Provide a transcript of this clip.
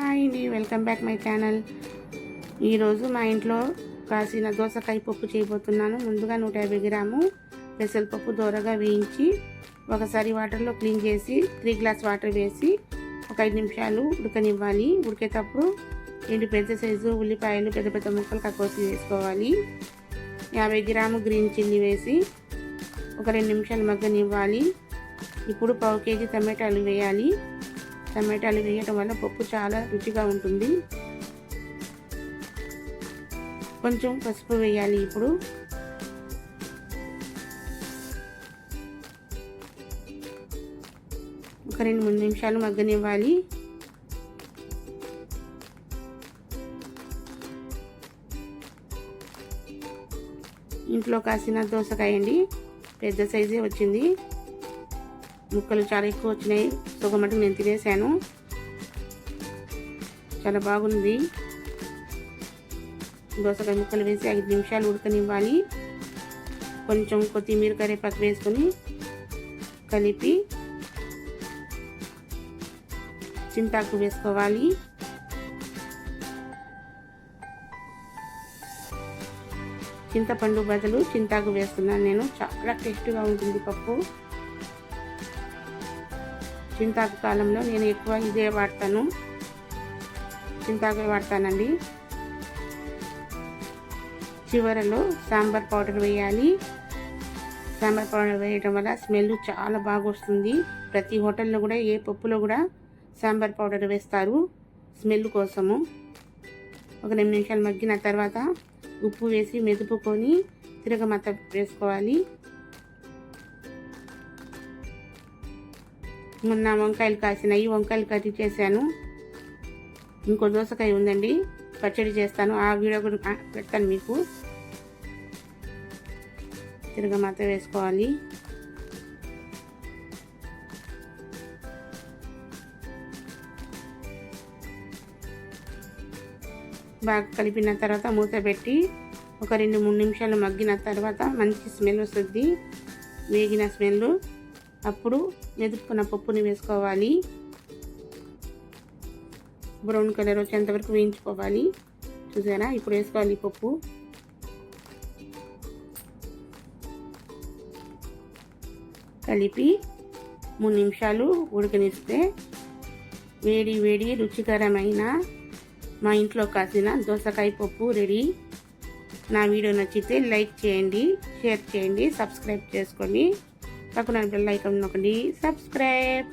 Hi అండి welcome back my channel. ఈరోజు మా ఇంట్లో కాసిన దోసకాయ పప్పు చేయబోతున్నాను. ముందుగా నూట యాభై గ్రాము పెసరపప్పు దూరగా వేయించి ఒకసారి వాటర్లో క్లీన్ చేసి త్రీ గ్లాస్ వాటర్ వేసి ఒక ఐదు నిమిషాలు ఉడకనివ్వాలి. ఉడికేటప్పుడు రెండు పెద్ద సైజు ఉల్లిపాయలు పెద్ద పెద్ద ముక్కలు కక్కోసి వేసుకోవాలి. యాభై గ్రాము గ్రీన్ చిల్లీ వేసి ఒక రెండు నిమిషాలు మగ్గనివ్వాలి. ఇప్పుడు పావు కేజీ టమాటాలు వేయాలి. టమాటాలు వేయటం వల్ల పప్పు చాలా రుచిగా ఉంటుంది. కొంచెం పసుపు వేయాలి ఇప్పుడు. ఒక రెండు మూడు నిమిషాలు మగ్గనివ్వాలి. ఇంట్లో కాసిన దోసకాయ అండి పెద్ద సైజే వచ్చింది. ముక్కలు చాలా ఎక్కువ వచ్చినాయి. సగం మటుకు నేను తినేసాను. చాలా బాగుంది. దోసకాయ ముక్కలు వేసి ఐదు నిమిషాలు ఉడకనివ్వాలి. కొంచెం కొత్తిమీర కరేపాకు వేసుకొని కలిపి చింతాకు వేసుకోవాలి. చింతపండు బదులు చింతాకు వేస్తున్నాను నేను. చాలా టేస్ట్గా ఉంటుంది పప్పు. చింతాకు కాలంలో నేను ఎక్కువ ఇదే వాడతాను. చింతాకు వాడతానండి. చివరలో సాంబార్ పౌడర్ వేయాలి. సాంబార్ పౌడర్ వేయడం వల్ల స్మెల్ చాలా బాగా వస్తుంది ప్రతి హోటల్లో కూడా ఏ పప్పులో కూడా సాంబార్ పౌడర్ వేస్తారు స్మెల్ కోసము. ఒక రెండు నిమిషాలు మగ్గిన తర్వాత ఉప్పు వేసి మెదుపుకొని తిరగమత వేసుకోవాలి. మొన్న వంకాయలు కాసినాయి. వంకాయలు కర్రీ చేశాను. ఇంకో దోసకాయ ఉందండి. పచ్చడి చేస్తాను. ఆ వీడియో కూడా పెడతాను మీకు. తిరగమాత వేసుకోవాలి. బాగా కలిపిన తర్వాత మూత పెట్టి ఒక రెండు మూడు నిమిషాలు మగ్గిన తర్వాత మంచి స్మెల్ వస్తుంది. వేగిన స్మెల్ అప్పుడు మెదుపుకున్న పప్పుని వేసుకోవాలి. బ్రౌన్ కలర్ వచ్చేంతవరకు వేయించుకోవాలి. చూసారా? ఇప్పుడు వేసుకోవాలి పప్పు. కలిపి మూడు నిమిషాలు ఉడకనిస్తే వేడి వేడి రుచికరమైన మా ఇంట్లో కాసిన దోసకాయ పప్పు రెడీ. నా వీడియో నచ్చితే లైక్ చేయండి షేర్ చేయండి సబ్స్క్రైబ్ చేసుకోండి. పక్కన బెల్ ఐకాన్ నొక్కండి సబ్స్క్రైబ్